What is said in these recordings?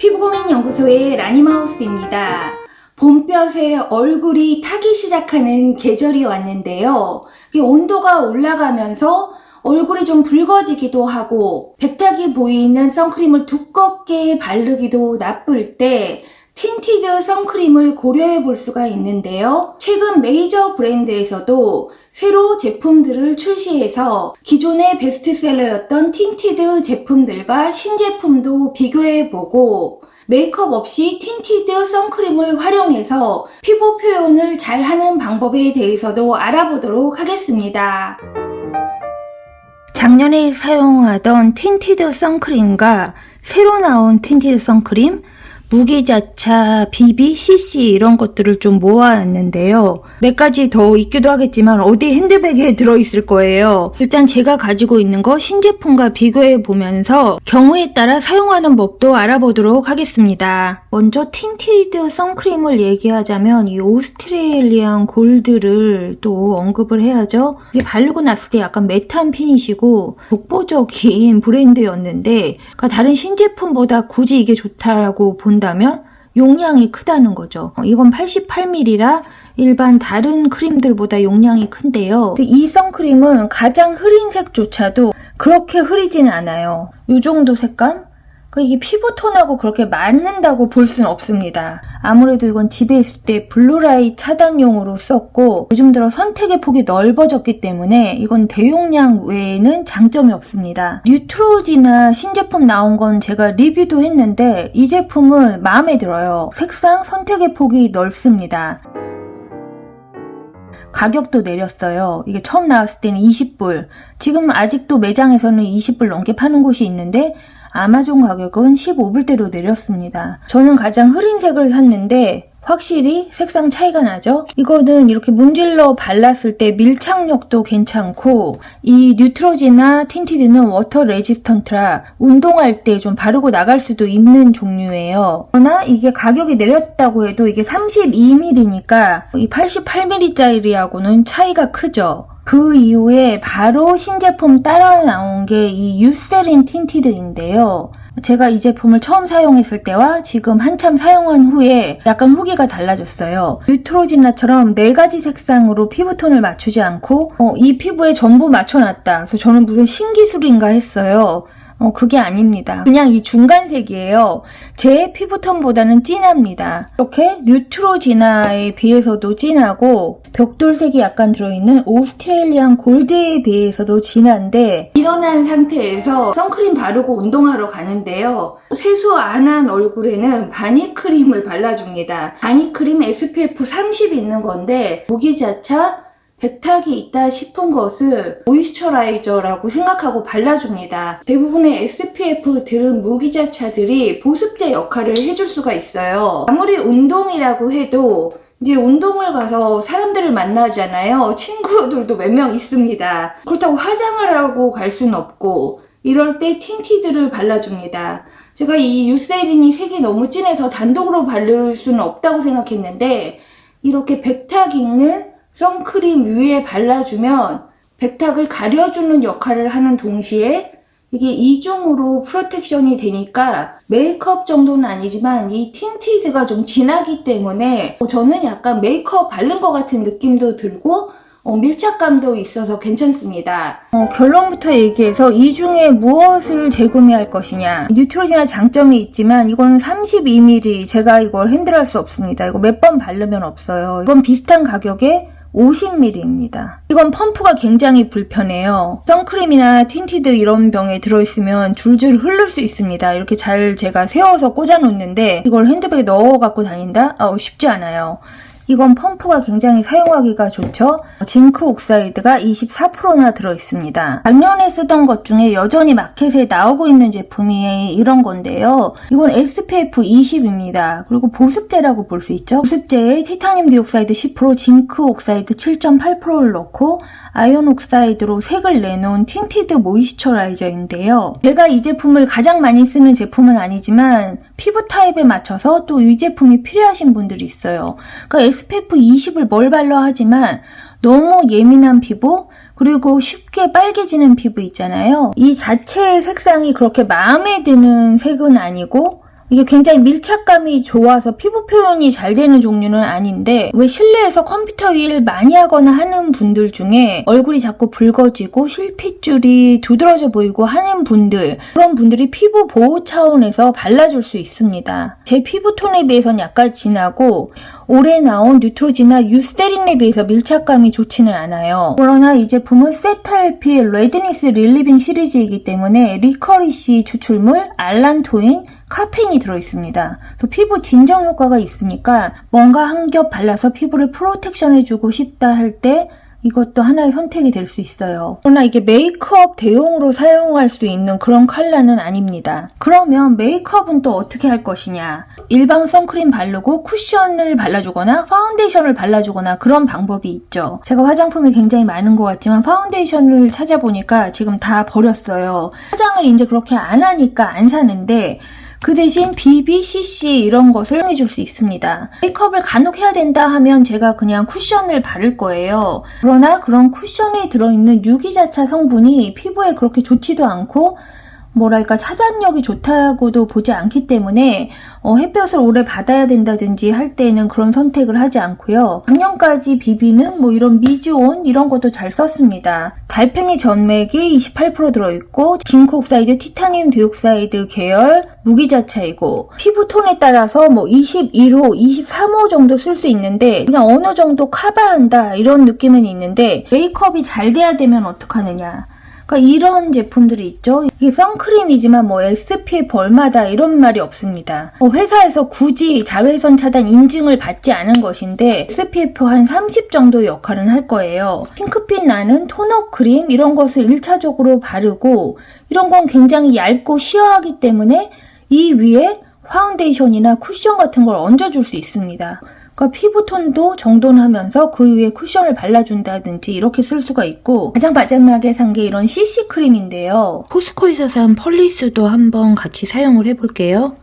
피부고민 연구소의 라니마우스입니다. 봄볕에 얼굴이 타기 시작하는 계절이 왔는데요. 온도가 올라가면서 얼굴이 좀 붉어지기도 하고 백탁이 보이는 선크림을 두껍게 바르기도 나쁠 때 틴티드 선크림을 고려해 볼 수가 있는데요. 최근 메이저 브랜드에서도 새로 제품들을 출시해서 기존의 베스트셀러였던 틴티드 제품들과 신제품도 비교해 보고 메이크업 없이 틴티드 선크림을 활용해서 피부 표현을 잘 하는 방법에 대해서도 알아보도록 하겠습니다. 작년에 사용하던 틴티드 선크림과 새로 나온 틴티드 선크림, 무기자차, BB, CC 이런 것들을 좀 모아놨는데요. 몇 가지 더 있기도 하겠지만 어디 핸드백에 들어있을 거예요. 일단 제가 가지고 있는 거 신제품과 비교해 보면서 경우에 따라 사용하는 법도 알아보도록 하겠습니다. 먼저 틴티드 선크림을 얘기하자면 이 오스트레일리안 골드를 또 언급을 해야죠. 이게 바르고 났을 때 약간 매트한 피니시고 독보적인 브랜드였는데 그러니까 다른 신제품보다 굳이 이게 좋다고 본 다면 용량이 크다는 거죠. 어, 이건 88ml라 일반 다른 크림들보다 용량이 큰데요. 이 선크림은 가장 흐린 색조차도 그렇게 흐리진 않아요. 이 정도 색감? 그 이게 피부톤하고 그렇게 맞는다고 볼 수는 없습니다. 아무래도 이건 집에 있을 때 블루라이트 차단용으로 썼고 요즘 들어 선택의 폭이 넓어졌기 때문에 이건 대용량 외에는 장점이 없습니다. 뉴트로지나 신제품 나온 건 제가 리뷰도 했는데 이 제품은 마음에 들어요. 색상 선택의 폭이 넓습니다. 가격도 내렸어요. 이게 처음 나왔을 때는 20불. 지금 아직도 매장에서는 20불 넘게 파는 곳이 있는데 아마존 가격은 15불대로 내렸습니다. 저는 가장 흐린 색을 샀는데 확실히 색상 차이가 나죠? 이거는 이렇게 문질러 발랐을 때 밀착력도 괜찮고 이 뉴트로지나 틴티드는 워터 레지스턴트라 운동할 때 좀 바르고 나갈 수도 있는 종류예요. 그러나 이게 가격이 내렸다고 해도 이게 32ml니까 이 88ml짜리하고는 차이가 크죠. 그 이후에 바로 신제품 따라 나온 게 이 유세린 틴티드인데요. 제가 이 제품을 처음 사용했을 때와 지금 한참 사용한 후에 약간 후기가 달라졌어요. 뉴트로지나처럼 네 가지 색상으로 피부톤을 맞추지 않고 어, 이 피부에 전부 맞춰놨다. 그래서 저는 무슨 신기술인가 했어요. 어, 그게 아닙니다. 그냥 이 중간색이에요. 제 피부톤보다는 진합니다. 이렇게 뉴트로지나에 비해서도 진하고 벽돌색이 약간 들어있는 오스트레일리안 골드에 비해서도 진한데 일어난 상태에서 선크림 바르고 운동하러 가는데요. 세수 안 한 얼굴에는 바니크림을 발라줍니다. 바니크림 SPF 30 있는 건데 무기자차 백탁이 있다 싶은 것을 모이스처라이저라고 생각하고 발라줍니다. 대부분의 SPF들은 무기자차들이 보습제 역할을 해줄 수가 있어요. 아무리 운동이라고 해도 이제 운동을 가서 사람들을 만나잖아요. 친구들도 몇 명 있습니다. 그렇다고 화장을 하고 갈 수는 없고 이럴 때 틴티드를 발라줍니다. 제가 이 유세린이 색이 너무 진해서 단독으로 바를 수는 없다고 생각했는데 이렇게 백탁 있는 선크림 위에 발라주면 백탁을 가려주는 역할을 하는 동시에 이게 이중으로 프로텍션이 되니까 메이크업 정도는 아니지만 이 틴티드가 좀 진하기 때문에 저는 약간 메이크업 바른 것 같은 느낌도 들고 어, 밀착감도 있어서 괜찮습니다. 어, 결론부터 얘기해서 이 중에 무엇을 재구매할 것이냐. 뉴트로지나 장점이 있지만 이건 32ml 제가 이걸 핸들할 수 없습니다. 이거 몇 번 바르면 없어요. 이건 비슷한 가격에 50ml입니다. 이건 펌프가 굉장히 불편해요. 선크림이나 틴티드 이런 병에 들어있으면 줄줄 흐를 수 있습니다. 이렇게 잘 제가 세워서 꽂아놓는데 이걸 핸드백에 넣어 갖고 다닌다? 어, 쉽지 않아요. 이건 펌프가 굉장히 사용하기가 좋죠. 징크 옥사이드가 24%나 들어있습니다. 작년에 쓰던 것 중에 여전히 마켓에 나오고 있는 제품이 이런 건데요. 이건 SPF 20입니다. 그리고 보습제라고 볼 수 있죠. 보습제에 티타늄 디옥사이드 10%, 징크 옥사이드 7.8%를 넣고 아이온 옥사이드로 색을 내놓은 틴티드 모이스처라이저인데요. 제가 이 제품을 가장 많이 쓰는 제품은 아니지만 피부 타입에 맞춰서 또 이 제품이 필요하신 분들이 있어요. 그러니까 SPF 20을 뭘 발라 하지만 너무 예민한 피부 그리고 쉽게 빨개지는 피부 있잖아요. 이 자체의 색상이 그렇게 마음에 드는 색은 아니고 이게 굉장히 밀착감이 좋아서 피부 표현이 잘 되는 종류는 아닌데 왜 실내에서 컴퓨터 일 많이 하거나 하는 분들 중에 얼굴이 자꾸 붉어지고 실핏줄이 두드러져 보이고 하는 분들 그런 분들이 피부 보호 차원에서 발라줄 수 있습니다. 제 피부 톤에 비해서는 약간 진하고 올해 나온 뉴트로지나 유스테린에 비해서 밀착감이 좋지는 않아요. 그러나 이 제품은 세탈피 레드니스 릴리빙 시리즈이기 때문에 리커리시 추출물, 알란토인, 카페인이 들어있습니다. 또 피부 진정 효과가 있으니까 뭔가 한 겹 발라서 피부를 프로텍션해주고 싶다 할 때 이것도 하나의 선택이 될 수 있어요. 그러나 이게 메이크업 대용으로 사용할 수 있는 그런 컬러는 아닙니다. 그러면 메이크업은 또 어떻게 할 것이냐? 일반 선크림 바르고 쿠션을 발라주거나 파운데이션을 발라주거나 그런 방법이 있죠. 제가 화장품이 굉장히 많은 것 같지만 파운데이션을 찾아보니까 지금 다 버렸어요. 화장을 이제 그렇게 안 하니까 안 사는데 그 대신 BB, CC 이런 것을 해줄 수 있습니다. 메이크업을 간혹 해야 된다 하면 제가 그냥 쿠션을 바를 거예요. 그러나 그런 쿠션에 들어있는 유기자차 성분이 피부에 그렇게 좋지도 않고 뭐랄까 차단력이 좋다고도 보지 않기 때문에 어, 햇볕을 오래 받아야 된다든지 할 때는 그런 선택을 하지 않고요. 작년까지 비비는 뭐 이런 미주온 이런 것도 잘 썼습니다. 달팽이 전맥이 28% 들어있고 징크 옥사이드, 티타늄 디옥사이드 계열 무기자차이고 피부 톤에 따라서 뭐 21호, 23호 정도 쓸 수 있는데 그냥 어느 정도 커버한다 이런 느낌은 있는데 메이크업이 잘 돼야 되면 어떡하느냐. 그러니까 이런 제품들이 있죠. 이게 선크림이지만 뭐 SPF 얼마다 이런 말이 없습니다. 뭐 회사에서 굳이 자외선 차단 인증을 받지 않은 것인데 SPF 한 30 정도의 역할은 할 거예요. 핑크빛 나는 토너 크림 이런 것을 1차적으로 바르고 이런 건 굉장히 얇고 시어하기 때문에 이 위에 파운데이션이나 쿠션 같은 걸 얹어줄 수 있습니다. 그러니까 피부톤도 정돈하면서 그 위에 쿠션을 발라준다든지 이렇게 쓸 수가 있고 가장 마지막에 산 게 이런 CC 크림인데요. 포스코에서 산 펄리스도 한번 같이 사용을 해볼게요.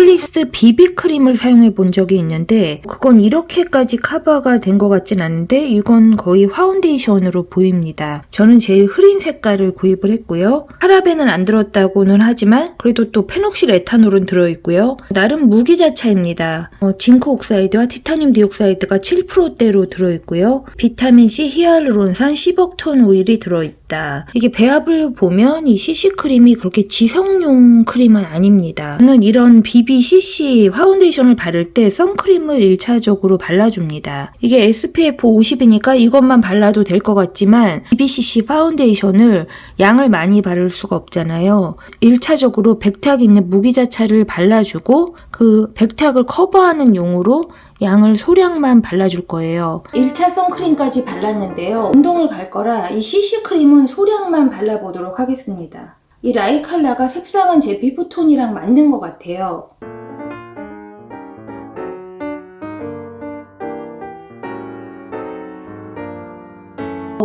펄리스 비비크림을 사용해 본 적이 있는데 그건 이렇게까지 커버가 된 것 같진 않은데 이건 거의 파운데이션으로 보입니다. 저는 제일 흐린 색깔을 구입을 했고요. 파라벤은 안 들었다고는 하지만 그래도 또 페녹실 에탄올은 들어있고요. 나름 무기자 차입니다. 어, 징크 옥사이드와 티타늄 디옥사이드가 7%대로 들어있고요. 비타민C 히알루론산 10억 톤 오일이 들어있다. 이게 배합을 보면 이 CC 크림이 그렇게 지성용 크림은 아닙니다. 저는 이런 BBCC 파운데이션을 바를 때 선크림을 1차적으로 발라줍니다. 이게 SPF 50이니까 이것만 발라도 될 것 같지만 BBCC 파운데이션을 양을 많이 바를 수가 없잖아요. 1차적으로 백탁 있는 무기자차를 발라주고 그 백탁을 커버하는 용으로 양을 소량만 발라줄 거예요. 1차 선크림까지 발랐는데요. 운동을 갈 거라 이 CC 크림은 소량만 발라보도록 하겠습니다. 이 라이 컬러가 색상은 제 피부톤이랑 맞는 것 같아요.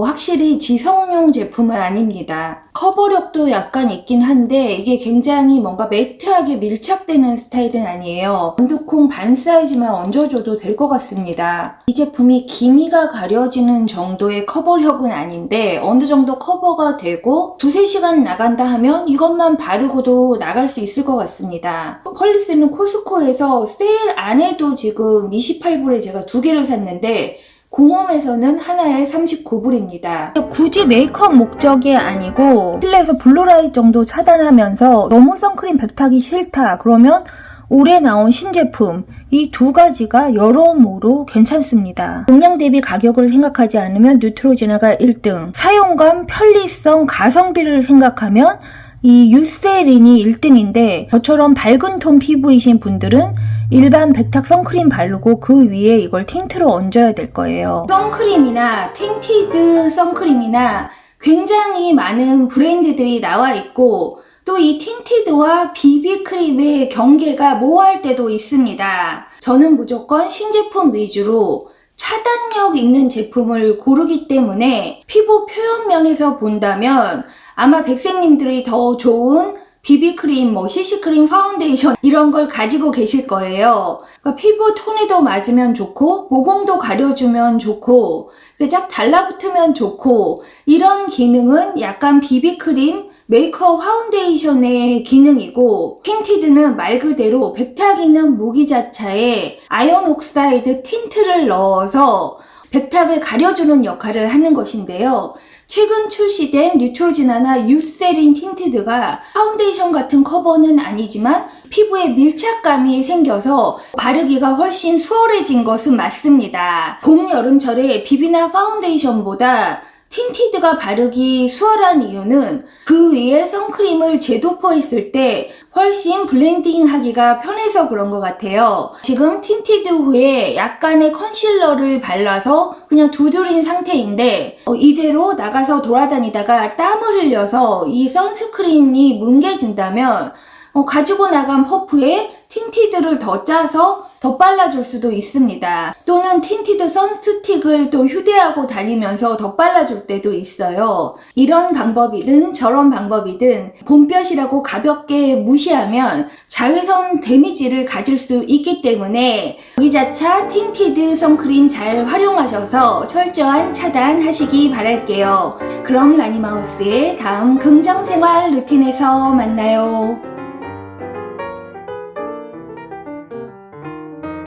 확실히 지성용 제품은 아닙니다. 커버력도 약간 있긴 한데 이게 굉장히 뭔가 매트하게 밀착되는 스타일은 아니에요. 원두콩 반 사이즈만 얹어줘도 될 것 같습니다. 이 제품이 기미가 가려지는 정도의 커버력은 아닌데 어느 정도 커버가 되고 두세 시간 나간다 하면 이것만 바르고도 나갈 수 있을 것 같습니다. 펄리스는 코스코에서 세일 안에도 지금 28불에 제가 두 개를 샀는데 공홈에서는 하나에 39불입니다. 굳이 메이크업 목적이 아니고 실내에서 블루라이트 정도 차단하면서 너무 선크림 백탁이 싫다 그러면 올해 나온 신제품 이 두 가지가 여러모로 괜찮습니다. 용량 대비 가격을 생각하지 않으면 뉴트로지나가 1등 사용감, 편리성, 가성비를 생각하면 이 유세린이 1등인데 저처럼 밝은 톤 피부이신 분들은 일반 백탁 선크림 바르고 그 위에 이걸 틴트를 얹어야 될 거예요. 선크림이나 틴티드 선크림이나 굉장히 많은 브랜드들이 나와 있고 또 이 틴티드와 비비크림의 경계가 모호할 때도 있습니다. 저는 무조건 신제품 위주로 차단력 있는 제품을 고르기 때문에 피부 표현 면에서 본다면 아마 백색님들이 더 좋은 비비크림, 뭐 CC크림, 파운데이션 이런 걸 가지고 계실 거예요. 그러니까 피부 톤에도 맞으면 좋고 모공도 가려주면 좋고 그쫙 달라붙으면 좋고 이런 기능은 약간 비비크림, 메이크업 파운데이션의 기능이고 틴티드는 말 그대로 백탁 있는 무기 자차에 아연 옥사이드 틴트를 넣어서 백탁을 가려주는 역할을 하는 것인데요. 최근 출시된 뉴트로지나나 유세린 틴트드가 파운데이션 같은 커버는 아니지만 피부에 밀착감이 생겨서 바르기가 훨씬 수월해진 것은 맞습니다. 봄, 여름철에 비비나 파운데이션보다 틴티드가 바르기 수월한 이유는 그 위에 선크림을 재도포했을 때 훨씬 블렌딩 하기가 편해서 그런 것 같아요. 지금 틴티드 후에 약간의 컨실러를 발라서 그냥 두드린 상태인데 어, 이대로 나가서 돌아다니다가 땀을 흘려서 이 선스크린이 뭉개진다면 어, 가지고 나간 퍼프에 틴티드를 더 짜서 더 발라줄 수도 있습니다. 또는 틴티드 선스틱을 또 휴대하고 다니면서 더 발라줄 때도 있어요. 이런 방법이든 저런 방법이든 봄볕이라고 가볍게 무시하면 자외선 데미지를 가질 수 있기 때문에 무기자차 틴티드 선크림 잘 활용하셔서 철저한 차단하시기 바랄게요. 그럼 라니마우스의 다음 긍정생활 루틴에서 만나요.